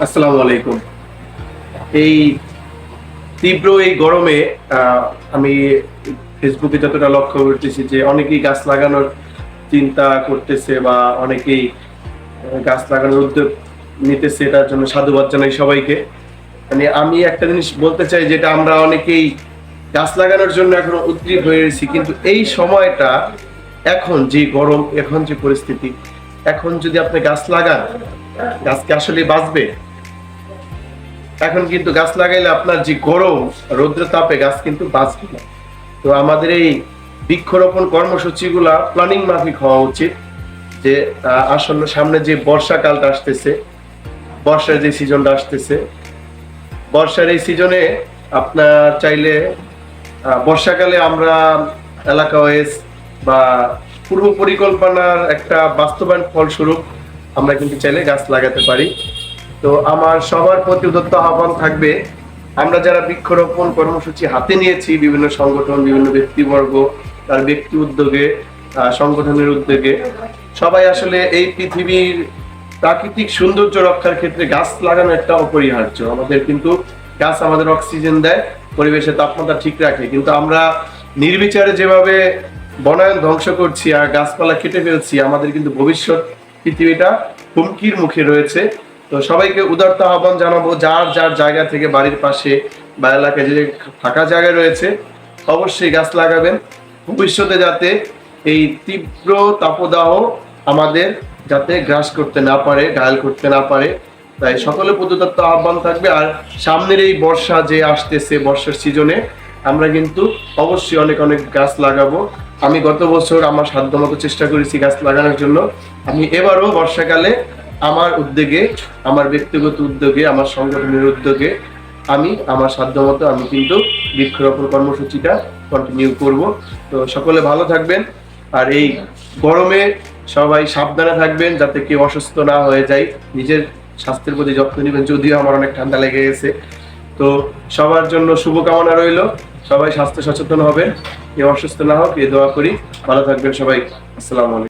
আসসালামু আলাইকুম। এই তীব্র এই গরমে আমি ফেসবুকে যতটা লক্ষ্য করতেছি যে অনেকেই গাছ লাগানোর চিন্তা করতেছে বা অনেকেই গাছ লাগানোর উদ্যোগ নিতেছে এটার জন্য সাধুবাদ জানাই সবাইকে। মানে আমি একটা জিনিস বলতে চাই যেটা আমরা অনেকেই গাছ লাগানোর জন্য এখন উদ্গ্রীব হয়ে রয়েছি, কিন্তু এই সময়টা এখন যে গরম, এখন যে পরিস্থিতি এখন যদি আপনি গাছ লাগান গাছকে আসলে বাঁচবে? এখন কিন্তু গাছ লাগাইলে আপনার যে গরম রৌদ্র তাপে গাছ কিন্তু বাঁচবে না। তো আমাদের এই বৃক্ষরোপণ কর্মসূচিগুলা প্ল্যানিং মাফিক হওয়া উচিত যে আসন্ন সামনে যে বর্ষাকালটা আসতেছে, বর্ষার যে সিজনটা আসতেছে, বর্ষার এই সিজনে আপনার চাইলে বর্ষাকালে আমরা এলাকা ওয়েস বা পূর্ব পরিকল্পনার একটা বাস্তবায়ন ফলস্বরূপ আমরা কিন্তু চাইলে গাছ লাগাতে পারি। তো আমার সবার প্রতি উদত্ত আহ্বান থাকবে, আমরা যারা বৃক্ষরোপণ কর্মসূচি হাতে নিয়েছি, বিভিন্ন সংগঠন, বিভিন্ন ব্যক্তিবর্গ, তার ব্যক্তি উদ্যোগে সংগঠনের উদ্যোগে, সবাই আসলে এই পৃথিবীর প্রাকৃতিক সৌন্দর্য রক্ষার ক্ষেত্রে গাছ লাগানো একটা অপরিহার্য। আমাদের কিন্তু গাছ আমাদের অক্সিজেন দেয়, পরিবেশের তাপমাত্রা ঠিক রাখে। কিন্তু আমরা নির্বিচারে যেভাবে বনায়ন ধ্বংস করছি আর গাছপালা কেটে ফেলছি, আমাদের কিন্তু ভবিষ্যৎ পৃথিবীটা হুমকির মুখে রয়েছে। তো সবাইকে উদারত আহ্বান জানাব, যার যার জায়গা থেকে বাড়ির পাশে বা এলাকায় যে ফাঁকা জায়গা রয়েছে, অবশ্যই গাছ লাগাবেন। ভবিষ্যতে যাতে এই তীব্র তাপদাহ আমাদের যাতে গ্রাস করতে না পারে, ঘায়াল করতে না পারে। তাই সকলে প্রদত্ত আহ্বান থাকবে। আর সামনের এই বর্ষা যে আসতেছে বর্ষার সিজনে, আমরা কিন্তু অবশ্যই অনেক অনেক গাছ লাগাবো। আমি গত বছর আমার সাধ্যমতো চেষ্টা করেছি গাছ লাগানোর জন্য। আমি এবারও বর্ষাকালে আমার উদ্যোগে, আমার ব্যক্তিগত উদ্যোগে, আমার সংগঠনের উদ্যোগে আমি আমার সাধ্যমতো আমি কিন্তু বৃক্ষরোপণ কর্মসূচিটা কন্টিনিউ করব। তো সকলে ভালো থাকবেন। আর এই গরমে সবাই সাবধানে থাকবেন যাতে কেউ অসুস্থ না হয়ে যায়। নিজের স্বাস্থ্যের প্রতি যত্ন নেবেন, যদিও আমার অনেক ঠান্ডা লেগে গেছে। তো সবার জন্য শুভকামনা রইল। সবাই স্বাস্থ্য সচেতন হবেন কেউ অসুস্থ না হোক এ দোয়া করি। ভালো থাকবেন সবাই। আসসালামু আলাইকুম।